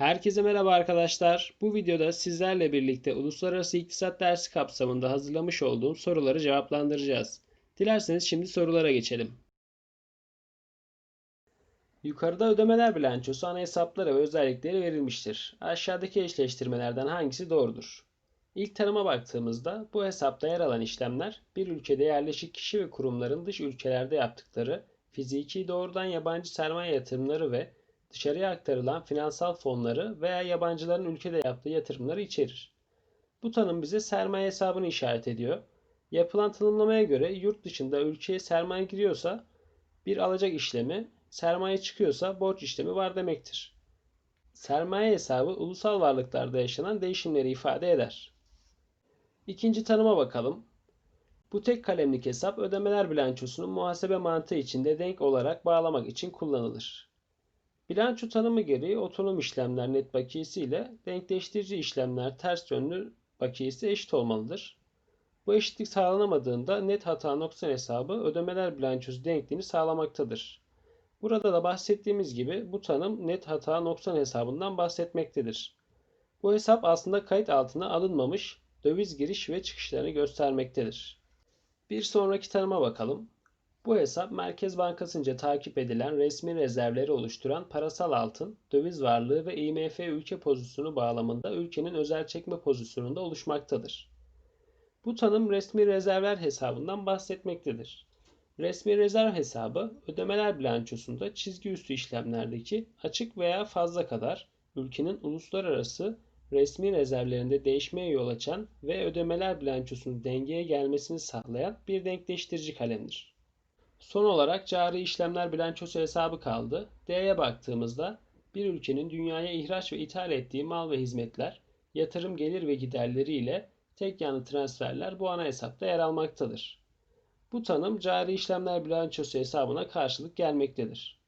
Herkese merhaba arkadaşlar. Bu videoda sizlerle birlikte Uluslararası İktisat dersi kapsamında hazırlamış olduğum soruları cevaplandıracağız. Dilerseniz şimdi sorulara geçelim. Yukarıda ödemeler bilançosu ana hesapları ve özellikleri verilmiştir. Aşağıdaki eşleştirmelerden hangisi doğrudur? İlk tanıma baktığımızda bu hesapta yer alan işlemler bir ülkede yerleşik kişi ve kurumların dış ülkelerde yaptıkları fiziki doğrudan yabancı sermaye yatırımları ve dışarıya aktarılan finansal fonları veya yabancıların ülkede yaptığı yatırımları içerir. Bu tanım bize sermaye hesabını işaret ediyor. Yapılan tanımlamaya göre yurt dışında ülkeye sermaye giriyorsa bir alacak işlemi, sermaye çıkıyorsa borç işlemi var demektir. Sermaye hesabı ulusal varlıklarda yaşanan değişimleri ifade eder. İkinci tanıma bakalım. Bu tek kalemlik hesap ödemeler bilançosunun muhasebe mantığı içinde denk olarak bağlamak için kullanılır. Bilanço tanımı gereği otonom işlemler net bakiyesi ile denkleştirici işlemler ters yönlü bakiyesi eşit olmalıdır. Bu eşitlik sağlanamadığında net hata noksan hesabı ödemeler bilançosu denkliğini sağlamaktadır. Burada da bahsettiğimiz gibi bu tanım net hata noksan hesabından bahsetmektedir. Bu hesap aslında kayıt altına alınmamış döviz giriş ve çıkışlarını göstermektedir. Bir sonraki tanıma bakalım. Bu hesap Merkez Bankası'nca takip edilen resmi rezervleri oluşturan parasal altın, döviz varlığı ve IMF ülke pozisyonu bağlamında ülkenin özel çekme pozisyonunda oluşmaktadır. Bu tanım resmi rezervler hesabından bahsetmektedir. Resmi rezerv hesabı ödemeler bilançosunda çizgi üstü işlemlerdeki açık veya fazla kadar ülkenin uluslararası resmi rezervlerinde değişmeye yol açan ve ödemeler bilançosunun dengeye gelmesini sağlayan bir denkleştirici kalemdir. Son olarak cari işlemler bilançosu hesabı kaldı. D'ye baktığımızda bir ülkenin dünyaya ihraç ve ithal ettiği mal ve hizmetler, yatırım gelir ve giderleri ile tek yanlı transferler bu ana hesapta yer almaktadır. Bu tanım cari işlemler bilançosu hesabına karşılık gelmektedir.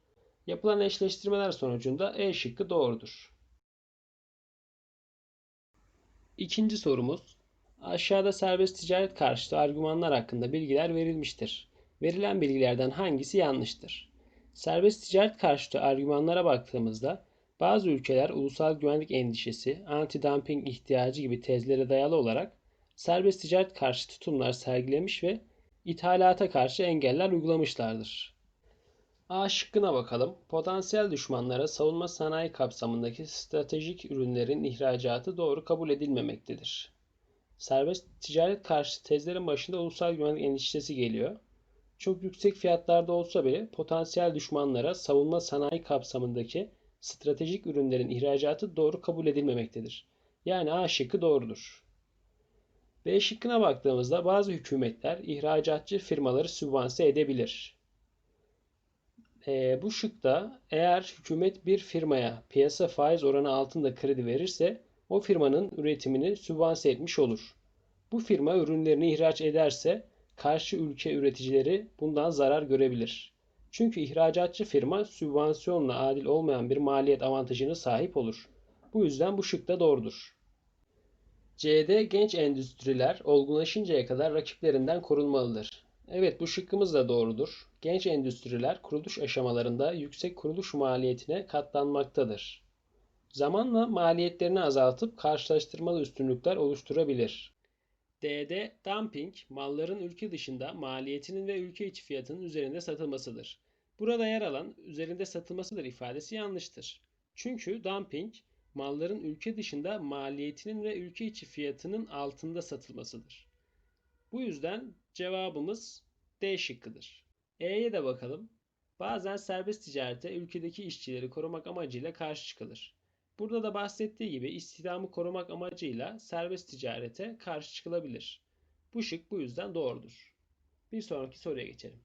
Yapılan eşleştirmeler sonucunda E şıkkı doğrudur. İkinci sorumuz. Aşağıda serbest ticaret karşıtı argümanlar hakkında bilgiler verilmiştir. Verilen bilgilerden hangisi yanlıştır? Serbest ticaret karşıtı argümanlara baktığımızda bazı ülkeler ulusal güvenlik endişesi, anti-dumping ihtiyacı gibi tezlere dayalı olarak serbest ticaret karşı tutumlar sergilemiş ve ithalata karşı engeller uygulamışlardır. A şıkkına bakalım. Potansiyel düşmanlara savunma sanayi kapsamındaki stratejik ürünlerin ihracatı doğru kabul edilmemektedir. Serbest ticaret karşı tezlerin başında ulusal güvenlik endişesi geliyor. Çok yüksek fiyatlarda olsa bile potansiyel düşmanlara savunma sanayi kapsamındaki stratejik ürünlerin ihracatı doğru kabul edilmemektedir. Yani A şıkkı doğrudur. B şıkkına baktığımızda bazı hükümetler ihracatçı firmaları sübvanse edebilir. E, bu şıkta eğer hükümet bir firmaya piyasa faiz oranı altında kredi verirse o firmanın üretimini sübvanse etmiş olur. Bu firma ürünlerini ihraç ederse karşı ülke üreticileri bundan zarar görebilir. Çünkü ihracatçı firma sübvansiyonla adil olmayan bir maliyet avantajına sahip olur. Bu yüzden bu şık da doğrudur. C'de genç endüstriler olgunlaşıncaya kadar rakiplerinden korunmalıdır. Evet bu şıkkımız da doğrudur. Genç endüstriler kuruluş aşamalarında yüksek kuruluş maliyetine katlanmaktadır. Zamanla maliyetlerini azaltıp karşılaştırmalı üstünlükler oluşturabilir. D'de dumping, malların ülke dışında maliyetinin ve ülke içi fiyatının üzerinde satılmasıdır. Burada yer alan üzerinde satılmasıdır ifadesi yanlıştır. Çünkü dumping, malların ülke dışında maliyetinin ve ülke içi fiyatının altında satılmasıdır. Bu yüzden cevabımız D şıkkıdır. E'ye de bakalım. Bazen serbest ticarete ülkedeki işçileri korumak amacıyla karşı çıkılır. Burada da bahsettiği gibi istihdamı korumak amacıyla serbest ticarete karşı çıkılabilir. Bu şık bu yüzden doğrudur. Bir sonraki soruya geçelim.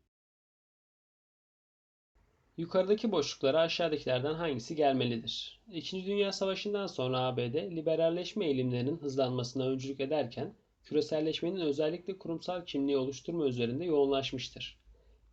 Yukarıdaki boşluklara aşağıdakilerden hangisi gelmelidir? İkinci Dünya Savaşı'ndan sonra ABD liberalleşme eğilimlerinin hızlanmasına öncülük ederken küreselleşmenin özellikle kurumsal kimliği oluşturma üzerinde yoğunlaşmıştır.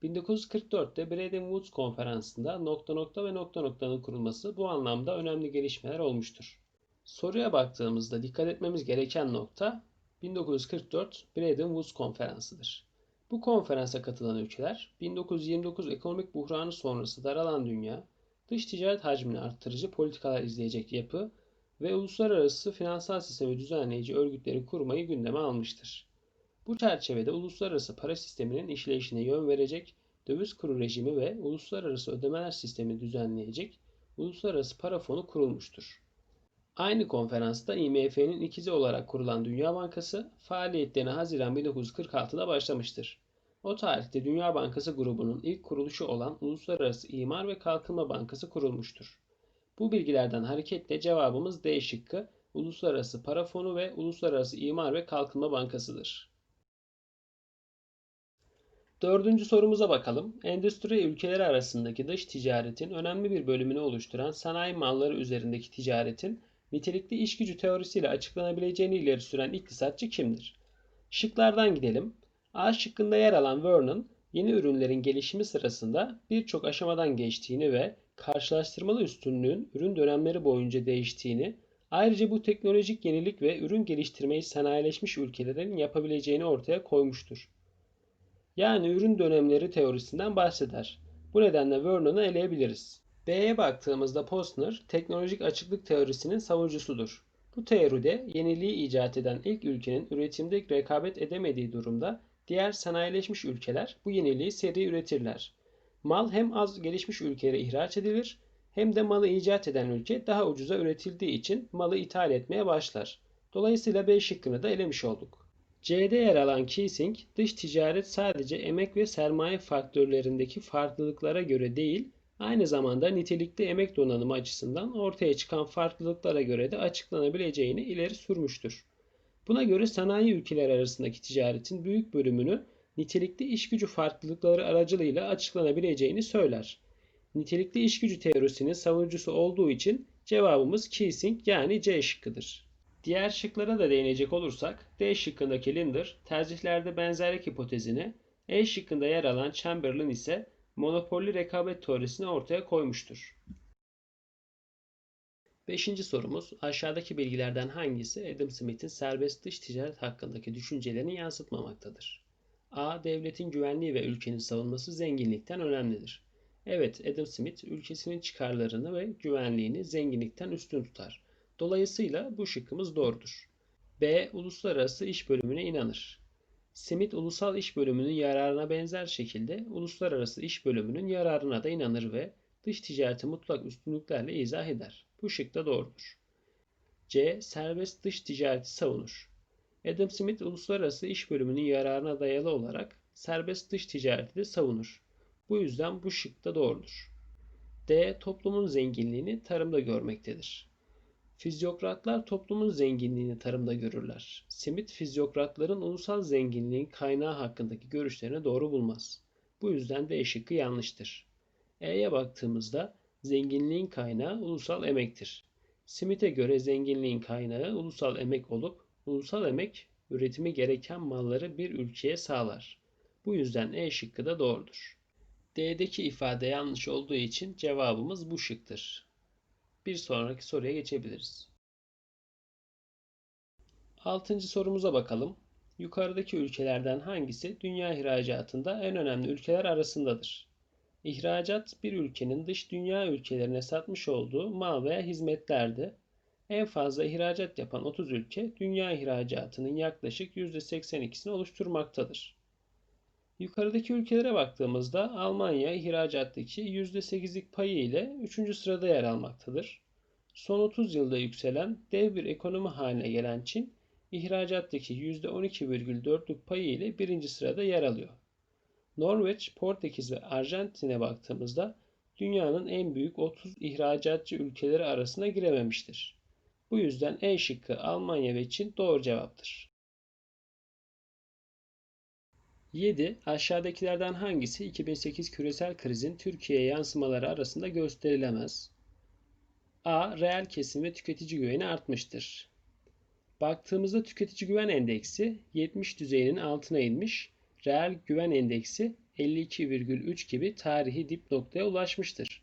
1944'te Bretton Woods konferansında nokta nokta ve nokta noktanın kurulması bu anlamda önemli gelişmeler olmuştur. Soruya baktığımızda dikkat etmemiz gereken nokta 1944 Bretton Woods konferansıdır. Bu konferansa katılan ülkeler 1929 ekonomik buhranı sonrası daralan dünya, dış ticaret hacmini arttırıcı politikalar izleyecek yapı ve uluslararası finansal sistemi düzenleyici örgütleri kurmayı gündeme almıştır. Bu çerçevede uluslararası para sisteminin işleyişine yön verecek, döviz kuru rejimi ve uluslararası ödemeler sistemi düzenleyecek Uluslararası Para Fonu kurulmuştur. Aynı konferansta IMF'nin ikizi olarak kurulan Dünya Bankası faaliyetlerine Haziran 1946'da başlamıştır. O tarihte Dünya Bankası grubunun ilk kuruluşu olan Uluslararası İmar ve Kalkınma Bankası kurulmuştur. Bu bilgilerden hareketle cevabımız D şıkkı Uluslararası Para Fonu ve Uluslararası İmar ve Kalkınma Bankası'dır. Dördüncü sorumuza bakalım. Endüstri ülkeleri arasındaki dış ticaretin önemli bir bölümünü oluşturan sanayi malları üzerindeki ticaretin nitelikli iş gücü teorisiyle açıklanabileceğini ileri süren iktisatçı kimdir? Şıklardan gidelim. A şıkkında yer alan Vernon, yeni ürünlerin gelişimi sırasında birçok aşamadan geçtiğini ve karşılaştırmalı üstünlüğün ürün dönemleri boyunca değiştiğini, ayrıca bu teknolojik yenilik ve ürün geliştirmeyi sanayileşmiş ülkelerin yapabileceğini ortaya koymuştur. Yani ürün dönemleri teorisinden bahseder. Bu nedenle Vernon'u eleyebiliriz. B'ye baktığımızda Posner, teknolojik açıklık teorisinin savunucusudur. Bu teoride yeniliği icat eden ilk ülkenin üretimde rekabet edemediği durumda diğer sanayileşmiş ülkeler bu yeniliği seri üretirler. Mal hem az gelişmiş ülkelere ihraç edilir hem de malı icat eden ülke daha ucuza üretildiği için malı ithal etmeye başlar. Dolayısıyla B şıkkını da elemiş olduk. C'de yer alan Keysing, dış ticaret sadece emek ve sermaye faktörlerindeki farklılıklara göre değil, aynı zamanda nitelikli emek donanımı açısından ortaya çıkan farklılıklara göre de açıklanabileceğini ileri sürmüştür. Buna göre sanayi ülkeler arasındaki ticaretin büyük bölümünü nitelikli iş gücü farklılıkları aracılığıyla açıklanabileceğini söyler. Nitelikli iş gücü teorisinin savunucusu olduğu için cevabımız Keysing yani C şıkkıdır. Diğer şıklara da değinecek olursak D şıkkındaki Linder tercihlerde benzerlik hipotezini, E şıkkında yer alan Chamberlain ise monopolli rekabet teorisini ortaya koymuştur. Beşinci sorumuz aşağıdaki bilgilerden hangisi Adam Smith'in serbest dış ticaret hakkındaki düşüncelerini yansıtmamaktadır? A. Devletin güvenliği ve ülkenin savunması zenginlikten önemlidir. Evet, Adam Smith ülkesinin çıkarlarını ve güvenliğini zenginlikten üstün tutar. Dolayısıyla bu şıkkımız doğrudur. B. Uluslararası iş bölümüne inanır. Smith ulusal iş bölümünün yararına benzer şekilde uluslararası iş bölümünün yararına da inanır ve dış ticareti mutlak üstünlüklerle izah eder. Bu şık da doğrudur. C. Serbest dış ticareti savunur. Adam Smith uluslararası iş bölümünün yararına dayalı olarak serbest dış ticareti de savunur. Bu yüzden bu şık da doğrudur. D. Toplumun zenginliğini tarımda görmektedir. Fizyokratlar toplumun zenginliğini tarımda görürler. Smith fizyokratların ulusal zenginliğin kaynağı hakkındaki görüşlerini doğru bulmaz. Bu yüzden de şıkkı yanlıştır. E'ye baktığımızda zenginliğin kaynağı ulusal emektir. Smith'e göre zenginliğin kaynağı ulusal emek olup ulusal emek üretimi gereken malları bir ülkeye sağlar. Bu yüzden E şıkkı da doğrudur. D'deki ifade yanlış olduğu için cevabımız bu şıktır. Bir sonraki soruya geçebiliriz. Altıncı sorumuza bakalım. Yukarıdaki ülkelerden hangisi dünya ihracatında en önemli ülkeler arasındadır? İhracat bir ülkenin dış dünya ülkelerine satmış olduğu mal veya hizmetlerdi. En fazla ihracat yapan 30 ülke dünya ihracatının yaklaşık %82'sini oluşturmaktadır. Yukarıdaki ülkelere baktığımızda Almanya ihracattaki %8'lik payı ile 3. sırada yer almaktadır. Son 30 yılda yükselen dev bir ekonomi haline gelen Çin, ihracattaki %12,4'lük payı ile 1. sırada yer alıyor. Norveç, Portekiz ve Arjantin'e baktığımızda dünyanın en büyük 30 ihracatçı ülkeleri arasına girememiştir. Bu yüzden E şıkkı Almanya ve Çin doğru cevaptır. 7. Aşağıdakilerden hangisi 2008 küresel krizin Türkiye'ye yansımaları arasında gösterilemez? A. Reel kesim ve tüketici güveni artmıştır. Baktığımızda tüketici güven endeksi 70 düzeyinin altına inmiş, reel güven endeksi 52,3 gibi tarihi dip noktaya ulaşmıştır.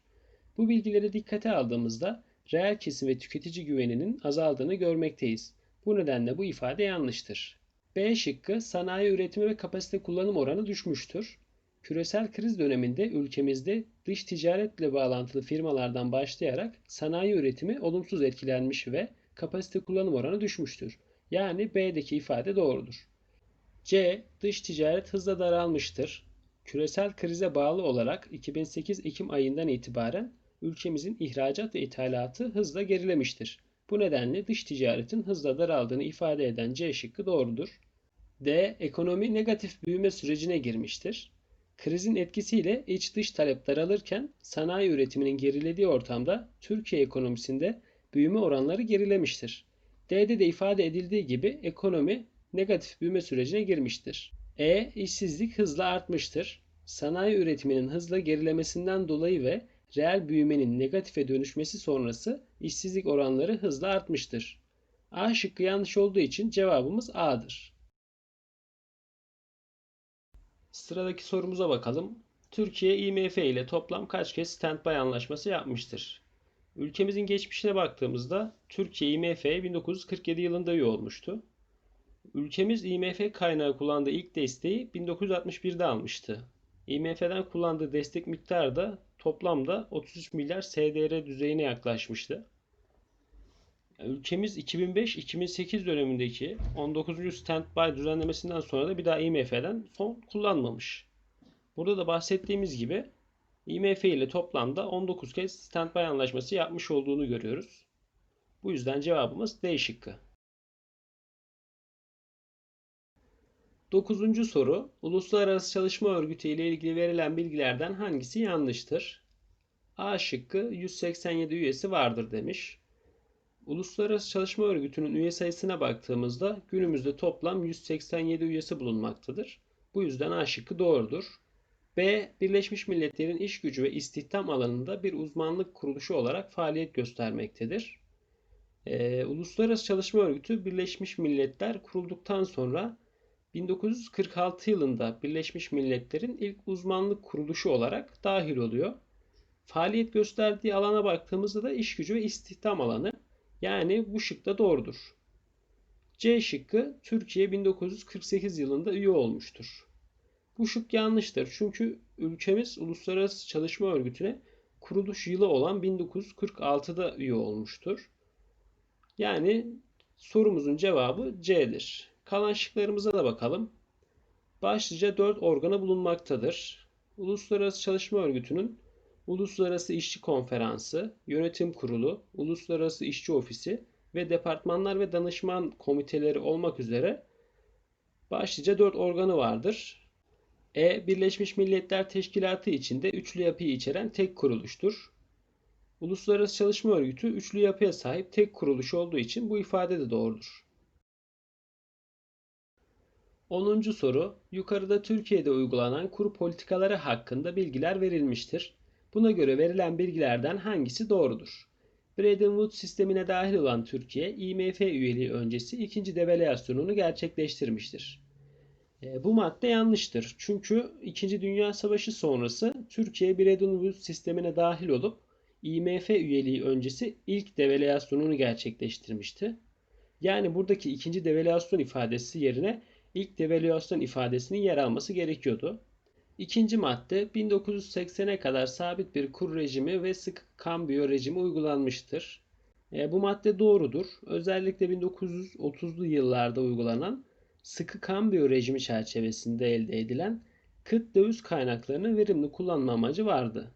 Bu bilgileri dikkate aldığımızda reel kesim ve tüketici güveninin azaldığını görmekteyiz. Bu nedenle bu ifade yanlıştır. B şıkkı sanayi üretimi ve kapasite kullanım oranı düşmüştür. Küresel kriz döneminde ülkemizde dış ticaretle bağlantılı firmalardan başlayarak sanayi üretimi olumsuz etkilenmiş ve kapasite kullanım oranı düşmüştür. Yani B'deki ifade doğrudur. C. Dış ticaret hızla daralmıştır. Küresel krize bağlı olarak 2008 Ekim ayından itibaren ülkemizin ihracat ve ithalatı hızla gerilemiştir. Bu nedenle dış ticaretin hızla daraldığını ifade eden C şıkkı doğrudur. D. Ekonomi negatif büyüme sürecine girmiştir. Krizin etkisiyle iç dış talep daralırken sanayi üretiminin gerilediği ortamda Türkiye ekonomisinde büyüme oranları gerilemiştir. D'de de ifade edildiği gibi ekonomi negatif büyüme sürecine girmiştir. E. işsizlik hızla artmıştır. Sanayi üretiminin hızla gerilemesinden dolayı ve reel büyümenin negatife dönüşmesi sonrası işsizlik oranları hızla artmıştır. A şıkkı yanlış olduğu için cevabımız A'dır. Sıradaki sorumuza bakalım. Türkiye IMF ile toplam kaç kez standby anlaşması yapmıştır? Ülkemizin geçmişine baktığımızda Türkiye IMF'ye 1947 yılında üye olmuştu. Ülkemiz IMF kaynağı kullandığı ilk desteği 1961'de almıştı. IMF'den kullandığı destek miktarı da toplamda 33 milyar SDR düzeyine yaklaşmıştı. Ülkemiz 2005-2008 dönemindeki 19. standby düzenlemesinden sonra da bir daha IMF'den fon kullanmamış. Burada da bahsettiğimiz gibi IMF ile toplamda 19 kez standby anlaşması yapmış olduğunu görüyoruz. Bu yüzden cevabımız D şıkkı. Dokuzuncu soru. Uluslararası Çalışma Örgütü ile ilgili verilen bilgilerden hangisi yanlıştır? A şıkkı 187 üyesi vardır demiş. Uluslararası Çalışma Örgütü'nün üye sayısına baktığımızda günümüzde toplam 187 üyesi bulunmaktadır. Bu yüzden A şıkkı doğrudur. B. Birleşmiş Milletler'in iş gücü ve istihdam alanında bir uzmanlık kuruluşu olarak faaliyet göstermektedir. Ee, Uluslararası Çalışma Örgütü Birleşmiş Milletler kurulduktan sonra 1946 yılında Birleşmiş Milletler'in ilk uzmanlık kuruluşu olarak dahil oluyor. Faaliyet gösterdiği alana baktığımızda da iş gücü ve istihdam alanı. Yani bu şık da doğrudur. C şıkkı Türkiye 1948 yılında üye olmuştur. Bu şık yanlıştır. Çünkü ülkemiz Uluslararası Çalışma Örgütü'ne kuruluş yılı olan 1946'da üye olmuştur. Yani sorumuzun cevabı C'dir. Kalan şıklarımıza da bakalım. Başlıca 4 organı bulunmaktadır. Uluslararası Çalışma Örgütü'nün Uluslararası İşçi Konferansı, Yönetim Kurulu, Uluslararası İşçi Ofisi ve departmanlar ve danışman komiteleri olmak üzere başlıca 4 organı vardır. E. Birleşmiş Milletler Teşkilatı içinde üçlü yapıyı içeren tek kuruluştur. Uluslararası Çalışma Örgütü üçlü yapıya sahip tek kuruluş olduğu için bu ifade de doğrudur. 10. soru. Yukarıda Türkiye'de uygulanan kur politikaları hakkında bilgiler verilmiştir. Buna göre verilen bilgilerden hangisi doğrudur? Bretton Woods sistemine dahil olan Türkiye, IMF üyeliği öncesi ikinci devalüasyonunu gerçekleştirmiştir. E, bu madde yanlıştır. Çünkü 2. Dünya Savaşı sonrası Türkiye Bretton Woods sistemine dahil olup IMF üyeliği öncesi ilk devalüasyonunu gerçekleştirmişti. Yani buradaki ikinci devalüasyon ifadesi yerine ilk devalüasyon ifadesinin yer alması gerekiyordu. İkinci madde 1980'e kadar sabit bir kur rejimi ve sık kambiyo rejimi uygulanmıştır. E, bu madde doğrudur. Özellikle 1930'lu yıllarda uygulanan sıkı kambiyo rejimi çerçevesinde elde edilen kıt döviz kaynaklarını verimli kullanma amacı vardı.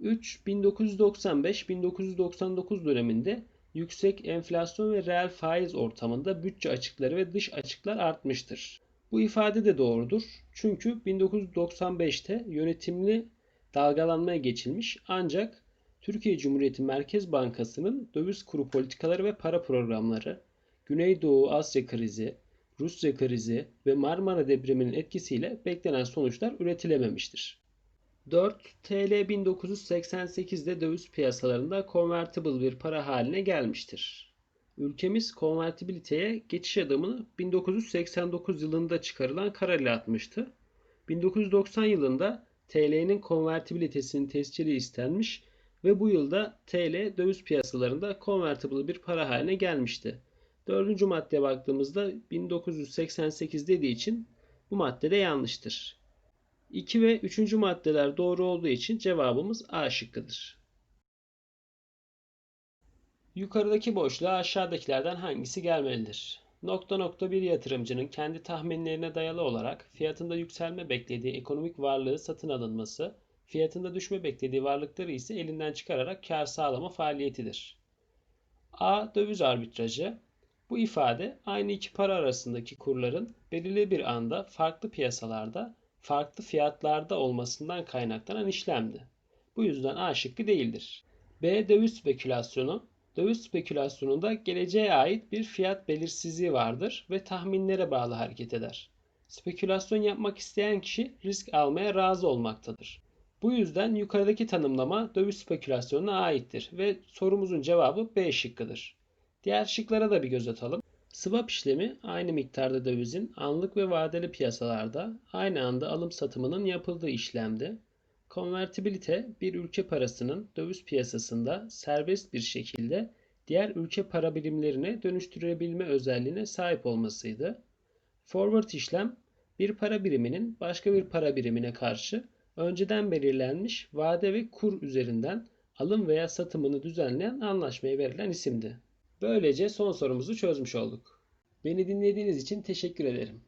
3. 1995-1999 döneminde yüksek enflasyon ve reel faiz ortamında bütçe açıkları ve dış açıklar artmıştır. Bu ifade de doğrudur. Çünkü 1995'te yönetimli dalgalanmaya geçilmiş ancak Türkiye Cumhuriyeti Merkez Bankası'nın döviz kuru politikaları ve para programları, Güneydoğu Asya krizi, Rusya krizi ve Marmara depreminin etkisiyle beklenen sonuçlar üretilememiştir. 4. TL 1988'de döviz piyasalarında convertible bir para haline gelmiştir. Ülkemiz konvertibiliteye geçiş adımını 1989 yılında çıkarılan kararla atmıştı. 1990 yılında TL'nin konvertibilitesinin tescili istenmiş ve bu yılda TL döviz piyasalarında convertible bir para haline gelmişti. Dördüncü maddeye baktığımızda 1988 dediği için bu madde de yanlıştır. 2 ve 3. maddeler doğru olduğu için cevabımız A şıkkıdır. Yukarıdaki boşluğa aşağıdakilerden hangisi gelmelidir? Nokta nokta bir yatırımcının kendi tahminlerine dayalı olarak fiyatında yükselme beklediği ekonomik varlığı satın alınması, fiyatında düşme beklediği varlıkları ise elinden çıkararak kar sağlama faaliyetidir. A. Döviz arbitrajı. Bu ifade aynı iki para arasındaki kurların belirli bir anda farklı piyasalarda, farklı fiyatlarda olmasından kaynaklanan işlemdi. Bu yüzden A şıkkı değildir. B. Döviz spekülasyonu. Döviz spekülasyonunda geleceğe ait bir fiyat belirsizliği vardır ve tahminlere bağlı hareket eder. Spekülasyon yapmak isteyen kişi risk almaya razı olmaktadır. Bu yüzden yukarıdaki tanımlama döviz spekülasyonuna aittir ve sorumuzun cevabı B şıkkıdır. Diğer şıklara da bir göz atalım. Swap işlemi aynı miktarda dövizin anlık ve vadeli piyasalarda aynı anda alım satımının yapıldığı işlemdi. Konvertibilite bir ülke parasının döviz piyasasında serbest bir şekilde diğer ülke para birimlerine dönüştürülebilme özelliğine sahip olmasıydı. Forward işlem bir para biriminin başka bir para birimine karşı önceden belirlenmiş vade ve kur üzerinden alım veya satımını düzenleyen anlaşmaya verilen isimdi. Böylece son sorumuzu çözmüş olduk. Beni dinlediğiniz için teşekkür ederim.